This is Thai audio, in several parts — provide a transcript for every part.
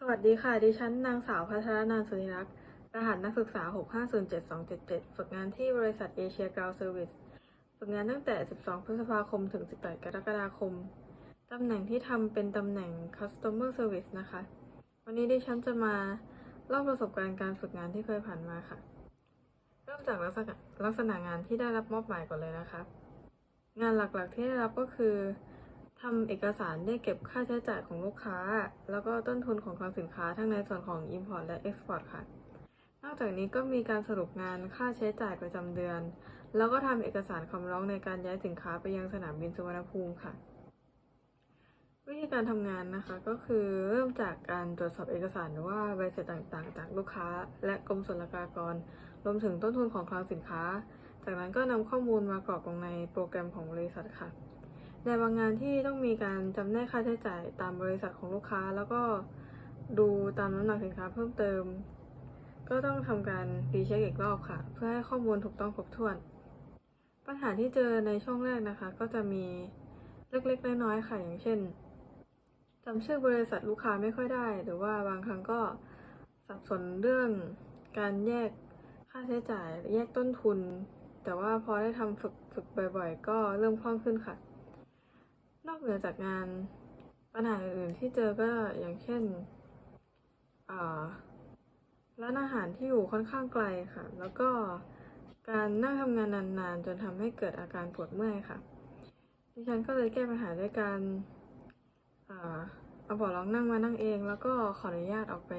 สวัสดีค่ะ ดิฉันนางสาวพัทรนันท์สุนิรักษ์รหัสนักศึกษา 6507277 ฝึกงานที่บริษัทเอเชียกราวเซอร์วิส ฝึกงานตั้งแต่ 12 พฤษภาคม ถึง 18 กรกฎาคม ตำแหน่งที่ทำเป็นตำแหน่ง Customer Service นะคะ วันนี้ดิฉันจะมาเล่าประสบการณ์การฝึกงานที่เคยผ่านมาค่ะ เริ่มจากลักษณะลักษณะงานที่ได้รับมอบหมายก่อนเลยนะคะ งานหลักๆที่ได้รับก็คือ ทำเอกสารเรียกเก็บค่าใช้จ่ายของลูกค้า แล้วก็ต้นทุนของคลังสินค้าทั้งในส่วนของ Import และ Export ค่ะ นอกจากนี้ก็มีการสรุปงานค่าใช้จ่ายประจำเดือน แล้วก็ทำเอกสารคำร้องในการย้ายสินค้าไปยังสนามบินสุวรรณภูมิค่ะ วิธีการทำงานนะคะก็คือเริ่มจากการตรวจสอบเอกสารหรือว่าใบเสร็จต่างๆ จากลูกค้า และกรมศุลกากร รวมถึงต้นทุนของคลังสินค้า จากนั้นก็นำข้อมูลมากรอกลงในโปรแกรมของบริษัทค่ะ ในบางงานที่ต้องมีการจำแนกค่าใช้จ่ายตามบริษัทของลูกค้า แล้วก็ดูตามน้ำหนักสินค้าเพิ่มเติม ก็ต้องทำการรีเช็คอีกรอบค่ะ เพื่อให้ข้อมูลถูกต้องครบถ้วน ปัญหาที่เจอในช่วงแรกนะคะ ก็จะมีเล็กๆน้อยๆค่ะอย่างเช่นจำชื่อบริษัทลูกค้าไม่ค่อยได้ หรือว่าบางครั้งก็สับสนเรื่องการแยกค่าใช้จ่ายแยกต้นทุน แต่ว่าพอได้ทำฝึกฝึกบ่อย ๆ ก็เริ่มคล่องขึ้นค่ะ นอกเหนือจากงานปัญหาอื่นๆที่เจอก็อย่างเช่นร้านอาหารที่อยู่ค่อนข้างไกลค่ะ แล้วก็การนั่งทำงานนานๆ จนทำให้เกิดอาการปวดเมื่อยค่ะ ดิฉันก็เลยแก้ปัญหาด้วยการเอาเบาะรองนั่งมานั่งเอง แล้วก็ขออนุญาตออกไป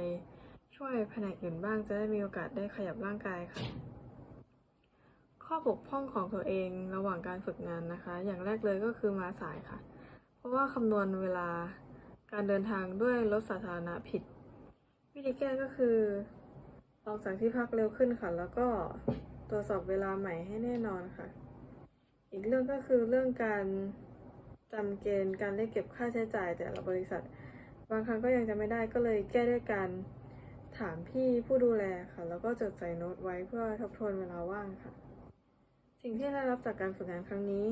ช่วยแผนกอื่นบ้างจะได้มีโอกาสได้ขยับร่างกายค่ะ ข้อบกพร่องของตัวเองระหว่างการฝึกงานนะคะ อย่างแรกเลยก็คือมาสายค่ะ ราะว่าคำนวณเวลาการเดินทางด้วยรถสาธารณะผิด วิธีแก้ก็คือ ออกจากที่พักเร็วขึ้นค่ะ แล้วก็ตรวจสอบเวลาใหม่ให้แน่นอนค่ะ อีกเรื่องก็คือเรื่องการจำเกณฑ์การเรียกเก็บค่าใช้จ่ายแต่ละบริษัท บางครั้งก็ยังจะไม่ได้ก็เลยแก้ด้วยการถามพี่ผู้ดูแลค่ะ แล้วก็จดใส่โน้ตไว้เพื่อทบทวนเวลาว่างค่ะ สิ่งที่ได้รับจากการฝึกงานครั้งนี้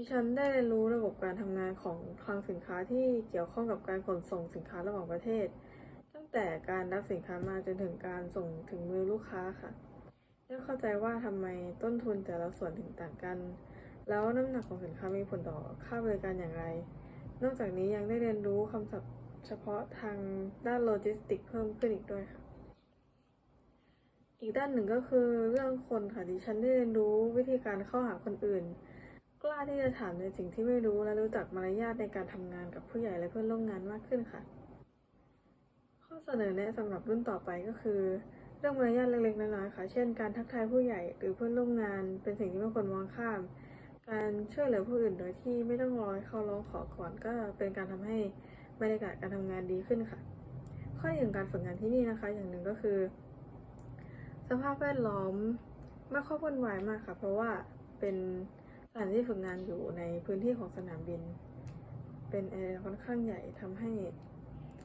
ดิฉันได้เรียนรู้ระบบการทำงานของคลังสินค้าที่เกี่ยวข้องกับการขนส่งสินค้าระหว่างประเทศ ตั้งแต่การรับสินค้ามาจนถึงการส่งถึงมือลูกค้าค่ะได้เข้าใจว่าทำไมต้นทุนแต่ละส่วนถึงต่างกัน แล้วน้ำหนักของสินค้ามีผลต่อค่าบริการอย่างไร นอกจากนี้ยังได้เรียนรู้คำศัพท์เฉพาะทางด้านโลจิสติกเพิ่มขึ้นอีกด้วยค่ะ อีกด้านหนึ่งก็คือเรื่องคนค่ะดิฉันได้เรียนรู้วิธีการเข้าหาคนอื่น กล้าที่จะถามในสิ่งที่ไม่รู้และรู้จักมารยาทในการทำงานกับผู้ใหญ่และเพื่อนร่วมงานมากขึ้นค่ะ ข้อเสนอแนะสำหรับรุ่นต่อไปก็คือ เรื่องมารยาทเล็กๆน้อยๆค่ะ เช่น การทักทายผู้ใหญ่หรือเพื่อนร่วมงาน เป็นสิ่งที่ไม่ควรมองข้าม การช่วยเหลือผู้อื่นโดยที่ไม่ต้องรอให้เขาร้องขอก่อนก็เป็นการทำให้บรรยากาศการทำงานดีขึ้นค่ะ ข้อดีของการฝึกงานที่นี่นะคะ อย่างหนึ่งก็คือ สภาพแวดล้อมไม่ค่อยวุ่นวายมากค่ะ เพราะว่าเป็น ถานที่ฝึกงานอยู่ในพื้นที่ของสนามบิน เป็นแอร์ค่อนข้างใหญ่ทำให้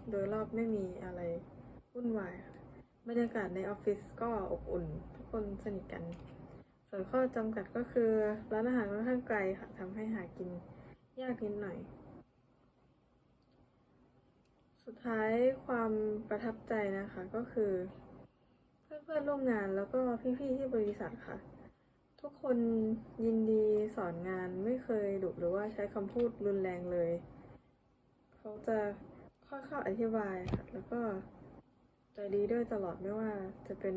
โดยรอบไม่มีอะไรวุ่นวายบรรยากาศในออฟฟิศก็อบอุ่น ทุกคนสนิทกัน ส่วนข้อจำกัดก็คือร้านอาหารค่อนข้างไกลค่ะทำให้หากินยากนิดหน่อย สุดท้ายความประทับใจนะคะก็คือ เพื่อนๆร่วมงานแล้วก็พี่ๆที่บริษัทค่ะ ทุกคนยินดีสอนงานไม่เคยดุหรือว่าใช้คำพูดรุนแรงเลย เขาจะค่อยๆอธิบายค่ะ แล้วก็ใจดีด้วยตลอดไม่ว่าจะเป็น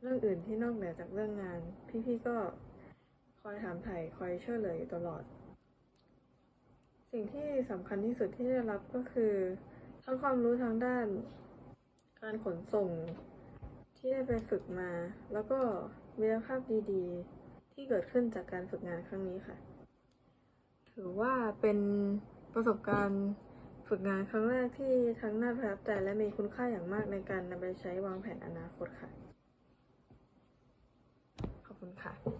เรื่องอื่นที่นอกเหนือจากเรื่องงาน พี่ๆก็คอยถามไถ่คอยช่วยเหลืออยู่ตลอด สิ่งที่สำคัญที่สุดที่ได้รับก็คือ ทั้งความรู้ทางด้าน การขนส่ง ที่ได้ไปฝึกมา แล้วก็มิรภาพดีๆ ที่เกิดขึ้นจากการฝึกงานครั้งนี้ค่ะ ถือว่าเป็นประสบการณ์ฝึกงานครั้งแรกที่ทั้งน่าประทับใจและมีคุณค่าอย่างมากในการนำไปใช้วางแผนอนาคตค่ะ ขอบคุณค่ะ